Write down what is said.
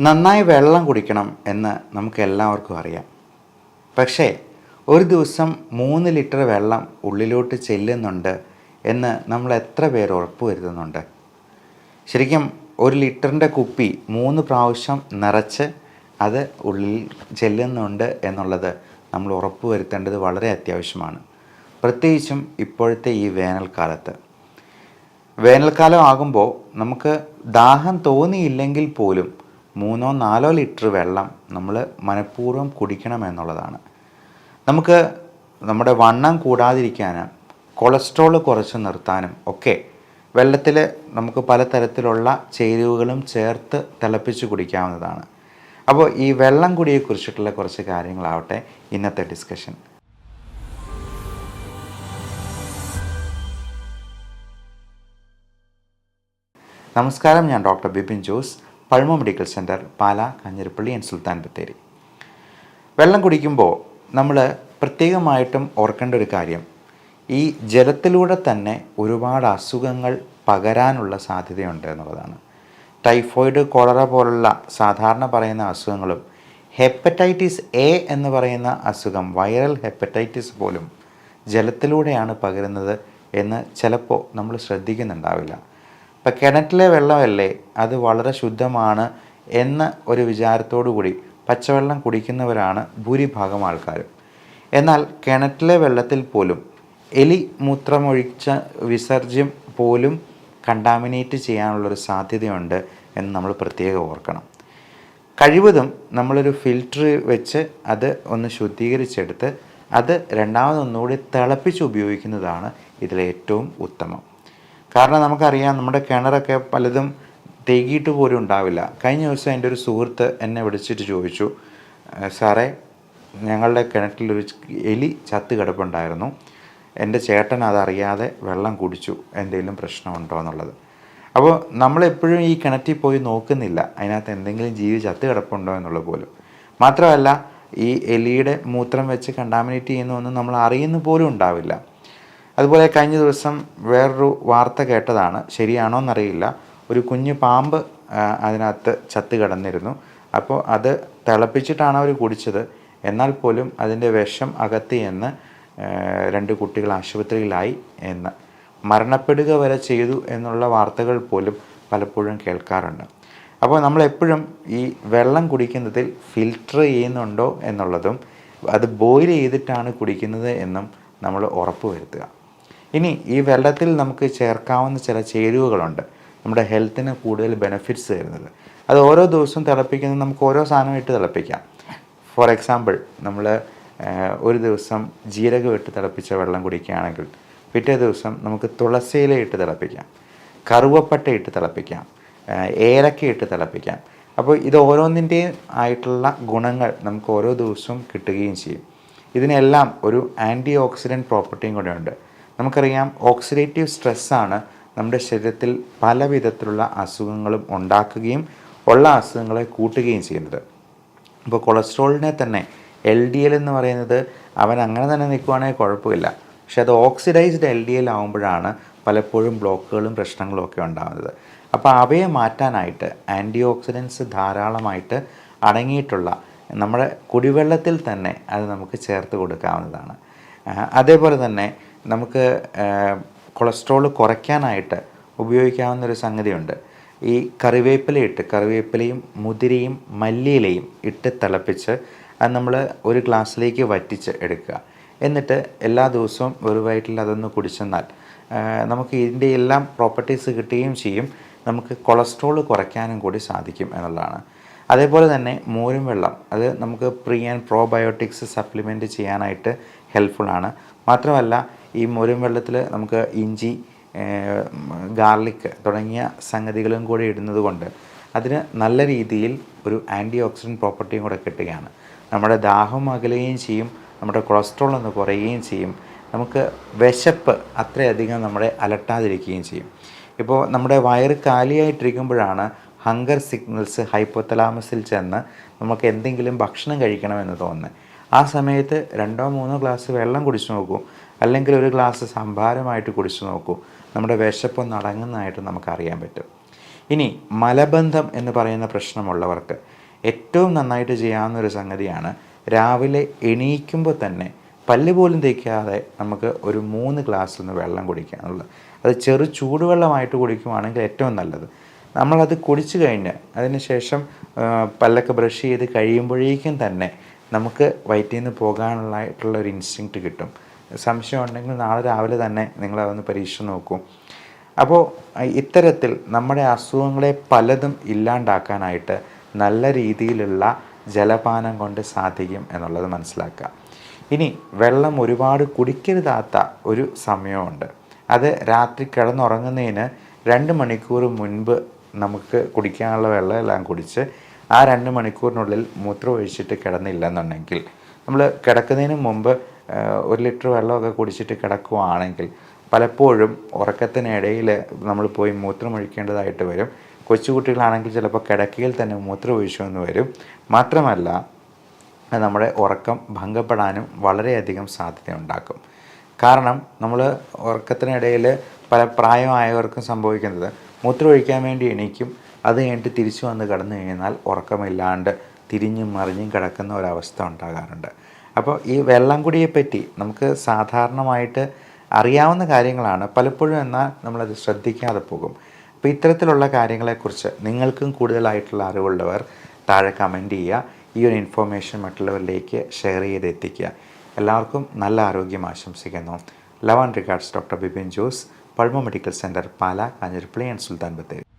നന്നായി വെള്ളം കുടിക്കണം എന്ന് നമുക്ക് എല്ലാവർക്കും അറിയാം. പക്ഷേ ഒരു ദിവസം മൂന്ന് ലിറ്റർ വെള്ളം ഉള്ളിലോട്ട് ചെല്ലുന്നുണ്ട് എന്ന് നമ്മൾ എത്ര പേർ ഉറപ്പുവരുത്തുന്നുണ്ട് ശരിക്കും ഒരു ലിറ്ററിന്റെ കുപ്പി മൂന്ന് പ്രാവശ്യം നിറച്ച് അത് ഉള്ളിൽ ചെല്ലുന്നുണ്ട് എന്നുള്ളത് നമ്മൾ ഉറപ്പുവരുത്തേണ്ടത് വളരെ അത്യാവശ്യമാണ്. പ്രത്യേകിച്ചും ഇപ്പോഴത്തെ ഈ വേനൽക്കാലത്ത്. വേനൽക്കാലം ആകുമ്പോൾ നമുക്ക് ദാഹം തോന്നിയില്ലെങ്കിൽ പോലും മൂന്നോ നാലോ ലിറ്റർ വെള്ളം നമ്മൾ മനഃപൂർവം കുടിക്കണമെന്നുള്ളതാണ് നമുക്ക് നമ്മുടെ വണ്ണം കൂടാതിരിക്കാനും കൊളസ്ട്രോൾ കുറച്ച് നിർത്താനും ഒക്കെ വെള്ളത്തിൽ നമുക്ക് പലതരത്തിലുള്ള ചേരുവകളും ചേർത്ത് തിളപ്പിച്ച് കുടിക്കാവുന്നതാണ്. അപ്പോൾ ഈ വെള്ളം കുടിയെക്കുറിച്ചിട്ടുള്ള കുറച്ച് കാര്യങ്ങളാവട്ടെ ഇന്നത്തെ ഡിസ്കഷൻ. നമസ്കാരം ഞാൻ doctor Bipin Jose. Pazhama medical centre Pala Kanjirappally and Sultan Bathery വെള്ളം കുടിക്കുമ്പോൾ നമ്മൾ പ്രത്യേകമായിട്ടും ഓർക്കേണ്ട ഒരു കാര്യം. ഈ ജലത്തിലൂടെ തന്നെ ഒരുപാട് അസുഖങ്ങൾ പകരാനുള്ള സാധ്യതയുണ്ട് എന്നുള്ളതാണ്. ടൈഫോയിഡ് കോളറ പോലുള്ള സാധാരണ പറയുന്ന അസുഖങ്ങളും ഹെപ്പറ്റൈറ്റിസ് എ എന്ന് പറയുന്ന അസുഖം വൈറൽ ഹെപ്പറ്റൈറ്റിസ് പോലും ജലത്തിലൂടെയാണ് പകരുന്നത് എന്ന് ചിലപ്പോൾ നമ്മൾ ശ്രദ്ധിക്കുന്നുണ്ടാവില്ല. ഇപ്പം കിണറ്റിലെ വെള്ളമല്ലേ അത് വളരെ ശുദ്ധമാണ് എന്ന ഒരു വിചാരത്തോടു കൂടി പച്ചവെള്ളം കുടിക്കുന്നവരാണ് ഭൂരിഭാഗം ആൾക്കാരും. എന്നാൽ കിണറ്റിലെ വെള്ളത്തിൽ പോലും എലി മൂത്രമൊഴിച്ച വിസർജ്യം പോലും കണ്ടാമിനേറ്റ് ചെയ്യാനുള്ളൊരു സാധ്യതയുണ്ട് എന്ന് നമ്മൾ പ്രത്യേകം ഓർക്കണം. കഴിവതും നമ്മളൊരു ഫിൽറ്റർ വെച്ച് അത് ഒന്ന് ശുദ്ധീകരിച്ചെടുത്ത് അത് രണ്ടാമതൊന്നുകൂടി തിളപ്പിച്ച് ഉപയോഗിക്കുന്നതാണ് ഇതിലേറ്റവും ഉത്തമം. കാരണം നമുക്കറിയാം നമ്മുടെ കിണറൊക്കെ പലതും തേകിയിട്ട് പോലും ഉണ്ടാവില്ല. കഴിഞ്ഞ ദിവസം എന്റെ ഒരു സുഹൃത്ത് എന്നെ വിളിച്ചിട്ട് ചോദിച്ചു സാറേ ഞങ്ങളുടെ കിണറ്റിലൊരു എലി ചത്ത് കിടപ്പുണ്ടായിരുന്നു. എന്റെ ചേട്ടൻ അതറിയാതെ വെള്ളം കുടിച്ചു. എന്തെങ്കിലും പ്രശ്നമുണ്ടോ എന്നുള്ളത്. അപ്പോൾ നമ്മളെപ്പോഴും ഈ കിണറ്റിൽ പോയി നോക്കുന്നില്ല. അതിനകത്ത് എന്തെങ്കിലും ജീവി ചത്ത് കിടപ്പുണ്ടോ എന്നുള്ളത് പോലും. മാത്രമല്ല ഈ എലിയുടെ മൂത്രം വെച്ച് കണ്ടാമിനേറ്റ് ചെയ്യുന്നൊന്നും നമ്മൾ അറിയുന്ന പോലും ഉണ്ടാവില്ല. അതുപോലെ കഴിഞ്ഞ ദിവസം വേറൊരു വാർത്ത കേട്ടതാണ്. ശരിയാണോ എന്നറിയില്ല. ഒരു കുഞ്ഞു പാമ്പ് അതിനകത്ത് ചത്ത് കിടന്നിരുന്നു. അപ്പോൾ അത് തിളപ്പിച്ചിട്ടാണ് അവർ കുടിച്ചത്. എന്നാൽ പോലും അതിന്റെ വിഷം അകത്തി എന്ന് രണ്ട് കുട്ടികൾ ആശുപത്രിയിലായി എന്ന്. മരണപ്പെടുക വരെ ചെയ്തു എന്നുള്ള വാർത്തകൾ പോലും പലപ്പോഴും കേൾക്കാറുണ്ട്. അപ്പോൾ നമ്മളെപ്പോഴും ഈ വെള്ളം കുടിക്കുന്നതിൽ ഫിൽട്ടർ ചെയ്യുന്നുണ്ടോ എന്നുള്ളതും അത് ബോയിൽ ചെയ്തിട്ടാണ് കുടിക്കുന്നത് എന്നും നമ്മൾ ഉറപ്പ് വരുത്തുക. ഇനി ഈ വെള്ളത്തിൽ നമുക്ക് ചേർക്കാവുന്ന ചില ചേരുവകളുണ്ട്. നമ്മുടെ ഹെൽത്തിന് കൂടുതൽ ബെനിഫിറ്റ്സ് തരുന്നത്. അത് ഓരോ ദിവസവും തിളപ്പിക്കുന്നത് നമുക്ക് ഓരോ സാധനം ഇട്ട് തിളപ്പിക്കാം. ഫോർ എക്സാമ്പിൾ നമ്മൾ ഒരു ദിവസം ജീരകം ഇട്ട് തിളപ്പിച്ച വെള്ളം കുടിക്കുകയാണെങ്കിൽ പിറ്റേ ദിവസം നമുക്ക് തുളസിയില ഇട്ട് തിളപ്പിക്കാം. കറുവപ്പട്ട ഇട്ട് തിളപ്പിക്കാം. ഏലക്ക ഇട്ട് തിളപ്പിക്കാം. അപ്പോൾ ഇത് ഓരോന്നിന്റെയും ആയിട്ടുള്ള ഗുണങ്ങൾ നമുക്ക് ഓരോ ദിവസവും കിട്ടുകയും ചെയ്യും. ഇതിനെല്ലാം ഒരു ആന്റി ഓക്സിഡന്റ് പ്രോപ്പർട്ടിയും കൂടെ ഉണ്ട്. നമുക്കറിയാം ഓക്സിഡേറ്റീവ് സ്ട്രെസ്സാണ് നമ്മുടെ ശരീരത്തിൽ പല വിധത്തിലുള്ള അസുഖങ്ങളും ഉണ്ടാക്കുകയും ഉള്ള അസുഖങ്ങളെ കൂട്ടുകയും ചെയ്യുന്നത്. ഇപ്പോൾ കൊളസ്ട്രോളിനെ തന്നെ എൽ ഡി എൽ എന്ന് പറയുന്നത് അവൻ അങ്ങനെ തന്നെ നിൽക്കുവാണെങ്കിൽ കുഴപ്പമില്ല. പക്ഷെ അത് ഓക്സിഡൈസ്ഡ് എൽ ഡി എൽ ആകുമ്പോഴാണ് പലപ്പോഴും ബ്ലോക്കുകളും പ്രശ്നങ്ങളും ഒക്കെ ഉണ്ടാകുന്നത്. അപ്പോൾ അവയെ മാറ്റാനായിട്ട് ആന്റി ഓക്സിഡൻസ് ധാരാളമായിട്ട് അടങ്ങിയിട്ടുള്ള നമ്മുടെ കുടിവെള്ളത്തിൽ തന്നെ അത് നമുക്ക് ചേർത്ത് കൊടുക്കാവുന്നതാണ്. അതേപോലെ തന്നെ നമുക്ക് കൊളസ്ട്രോൾ കുറയ്ക്കാനായിട്ട് ഉപയോഗിക്കാവുന്ന ഒരു സംഗതിയുണ്ട്. ഈ കറിവേപ്പിലയിട്ട് കറിവേപ്പിലയും മുതിരയും മല്ലിയിലയും ഇട്ട് തിളപ്പിച്ച് അത് നമ്മൾ ഒരു ഗ്ലാസ്സിലേക്ക് വറ്റിച്ച് എടുക്കുക. എന്നിട്ട് എല്ലാ ദിവസവും ഒരു വയറ്റിൽ അതൊന്ന് കുടിച്ചെന്നാൽ നമുക്ക് ഇതിന്റെ എല്ലാം പ്രോപ്പർട്ടീസ് കിട്ടുകയും ചെയ്യും. നമുക്ക് കൊളസ്ട്രോൾ കുറയ്ക്കാനും കൂടി സാധിക്കും എന്നുള്ളതാണ്. അതേപോലെ തന്നെ മോരും വെള്ളം അത് നമുക്ക് പ്രീ ആൻഡ് പ്രോബയോട്ടിക്സ് സപ്ലിമെന്റ് ചെയ്യാനായിട്ട് ഹെൽപ്ഫുള്ളാണ് മാത്രമല്ല ഈ മോരും വെള്ളത്തിൽ നമുക്ക് ഇഞ്ചി ഗാർലിക് തുടങ്ങിയ സംഗതികളും കൂടി ഇടുന്നത് കൊണ്ട് അതിന് നല്ല രീതിയിൽ ഒരു ആന്റി ഓക്സിഡന്റ് പ്രോപ്പർട്ടിയും കൂടെ കിട്ടുകയാണ്. നമ്മുടെ ദാഹം അകലുകയും ചെയ്യും നമ്മുടെ കൊളസ്ട്രോൾ ഒന്ന് കുറയുകയും ചെയ്യും നമുക്ക് വിശപ്പ് അത്രയധികം നമ്മളെ അലട്ടാതിരിക്കുകയും ചെയ്യും. ഇപ്പോൾ നമ്മുടെ വയറ് കാലിയായിട്ടിരിക്കുമ്പോഴാണ് ഹങ്കർ സിഗ്നൽസ് ഹൈപ്പോത്തലാമസിൽ ചെന്ന് നമുക്ക് എന്തെങ്കിലും ഭക്ഷണം കഴിക്കണമെന്ന് തോന്നുന്നത്. ആ സമയത്ത് രണ്ടോ മൂന്നോ ഗ്ലാസ് വെള്ളം കുടിച്ചു നോക്കൂ. അല്ലെങ്കിൽ ഒരു ഗ്ലാസ് സംഭാരമായിട്ട് കുടിച്ചു നോക്കൂ. നമ്മുടെ വിശപ്പൊന്ന് അടങ്ങുന്നതായിട്ട് നമുക്കറിയാൻ പറ്റും. ഇനി മലബന്ധം എന്ന് പറയുന്ന പ്രശ്നമുള്ളവർക്ക് ഏറ്റവും നന്നായിട്ട് ചെയ്യാവുന്ന ഒരു സംഗതിയാണ് രാവിലെ എണീക്കുമ്പോൾ തന്നെ പല്ല് പോലും തേക്കാതെ നമുക്ക് ഒരു മൂന്ന് ഗ്ലാസ് ഒന്ന് വെള്ളം കുടിക്കുക എന്നുള്ളത് അത് ചെറു ചൂടുവെള്ളമായിട്ട് കുടിക്കുവാണെങ്കിൽ ഏറ്റവും നല്ലത്. നമ്മളത് കുടിച്ചു കഴിഞ്ഞ് അതിന് ശേഷം പല്ലൊക്കെ ബ്രഷ് ചെയ്ത് കഴിയുമ്പോഴേക്കും തന്നെ നമുക്ക് വയറ്റിൽ നിന്ന് പോകാനുള്ളതായിട്ടുള്ള ഒരു ഇൻസ്റ്റിങ്ക്റ്റ് കിട്ടും. സംശയം ഉണ്ടെങ്കിൽ നാളെ രാവിലെ തന്നെ നിങ്ങൾ അതൊന്ന് പരീക്ഷിച്ച് നോക്കൂ. അപ്പോൾ ഇത്തരത്തിൽ നമ്മുടെ അസുഖങ്ങളെ പലതും ഇല്ലാണ്ടാക്കാനായിട്ട് നല്ല രീതിയിലുള്ള ജലപാനം കൊണ്ട് സാധിക്കും എന്നുള്ളത് മനസ്സിലാക്കുക. ഇനി വെള്ളം ഒരുപാട് കുടിക്കരുതാത്ത ഒരു സമയമുണ്ട്. അത് രാത്രി കിടന്നുറങ്ങുന്നതിന് രണ്ട് മണിക്കൂർ മുൻപ് നമുക്ക് കുടിക്കാനുള്ള വെള്ളം എല്ലാം കുടിച്ച് ആ രണ്ട് മണിക്കൂറിനുള്ളിൽ മൂത്രം ഒഴിച്ചിട്ട് കിടന്നില്ലെന്നുണ്ടെങ്കിൽ നമ്മൾ കിടക്കുന്നതിന് മുമ്പ് ഒരു ലിറ്റർ വെള്ളമൊക്കെ കുടിച്ചിട്ട് കിടക്കുവാണെങ്കിൽ പലപ്പോഴും ഉറക്കത്തിനിടയിൽ നമ്മൾ പോയി മൂത്രമൊഴിക്കേണ്ടതായിട്ട് വരും. കൊച്ചുകുട്ടികളാണെങ്കിൽ ചിലപ്പോൾ കിടക്കയിൽ തന്നെ മൂത്രമൊഴിച്ചു എന്ന് വരും. മാത്രമല്ല നമ്മുടെ ഉറക്കം ഭംഗപ്പെടാനും വളരെയധികം സാധ്യതയുണ്ടാക്കും. കാരണം നമ്മൾ ഉറക്കത്തിനിടയിൽ പല പ്രായമായവർക്കും സംഭവിക്കുന്നത് മൂത്രമൊഴിക്കാൻ വേണ്ടി എണീക്കും അത് കഴിഞ്ഞിട്ട് തിരിച്ചു വന്ന് കിടന്നു കഴിഞ്ഞാൽ ഉറക്കമില്ലാണ്ട് തിരിഞ്ഞും മറിഞ്ഞും കിടക്കുന്ന ഒരവസ്ഥ ഉണ്ടാകാറുണ്ട്. അപ്പോൾ ഈ വെള്ളം കുടിയെപ്പറ്റി നമുക്ക് സാധാരണമായിട്ട് അറിയാവുന്ന കാര്യങ്ങളാണ്. പലപ്പോഴും എന്നാൽ നമ്മളത് ശ്രദ്ധിക്കാതെ പോകും. അപ്പോൾ ഇത്തരത്തിലുള്ള കാര്യങ്ങളെക്കുറിച്ച് നിങ്ങൾക്കും കൂടുതലായിട്ടുള്ള അറിവുള്ളവർ താഴെ കമന്റ് ചെയ്യുക. ഈ ഒരു ഇൻഫോർമേഷൻ മറ്റുള്ളവരിലേക്ക് ഷെയർ ചെയ്ത് എത്തിക്കുക എല്ലാവർക്കും നല്ല ആരോഗ്യം ആശംസിക്കുന്നു. Love and regards doctor Bipin Jose Pazhama medical centre Pala Kanjirappally and Sultan Bathery